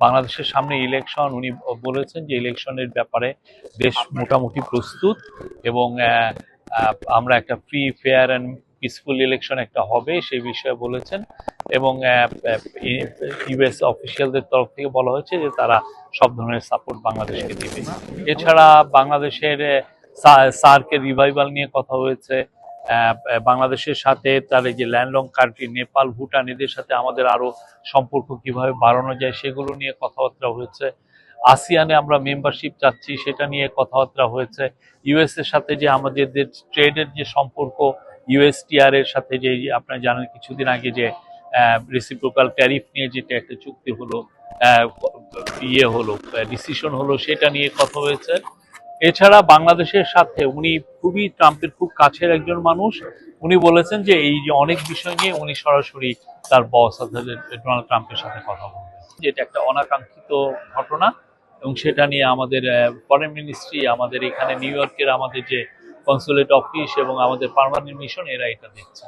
বাংলাদেশের সামনে ইলেকশন উনি বলেছেন যে ইলেকশনের ব্যাপারে দেশ মোটামুটি প্রস্তুত এবং আমরা একটা free fair and peaceful election একটা হবে সেই বিষয়ে বলেছেন এবং ইউএস অফিসিয়ালদের তরফ থেকে বলা হয়েছে যে তারা সব ধরনের সাপোর্ট বাংলাদেশকে দিবে। এছাড়া বাংলাদেশের সার্কের রিভাইভাল নিয়ে কথা হয়েছে। বাংলাদেশের সাথে এই যে ল্যান্ডলং কান্ট্রি, নেপাল, ভুটান, এদের সাথে আমাদের আরও সম্পর্ক কীভাবে বাড়ানো যায় সেগুলো নিয়ে কথাবার্তা হয়েছে। আসিয়ানে আমরা মেম্বারশিপ চাচ্ছি, সেটা নিয়ে কথাবার্তা হয়েছে। ইউএস এর সাথে যে আমাদের ট্রেডের যে সম্পর্ক ইউএসটিআর এর সাথে যে আপনারা জানেন কিছুদিন আগে যে রেসিপ্রোকাল ট্যারিফ নিয়ে যেটা একটা চুক্তি হলো ইয়ে হলো ডিসিশন হলো, সেটা নিয়ে কথা হয়েছে। এছাড়া বাংলাদেশের সাথে উনি খুবই ট্রাম্পের খুব কাছের একজন মানুষ। উনি বলেছেন যে এই যে অনেক বিষয় নিয়ে উনি সরাসরি তার বস ডোনাল্ড ট্রাম্পের সাথে কথা বলবেন। যেটা একটা অনাকাঙ্ক্ষিত ঘটনা এবং সেটা নিয়ে আমাদের ফরেন মিনিস্ট্রি আমাদের এখানে নিউ ইয়র্কের আমাদের যে কনসুলেট অফিস এবং আমাদের পার্মানেন্ট মিশন এরা এটা দেখছে।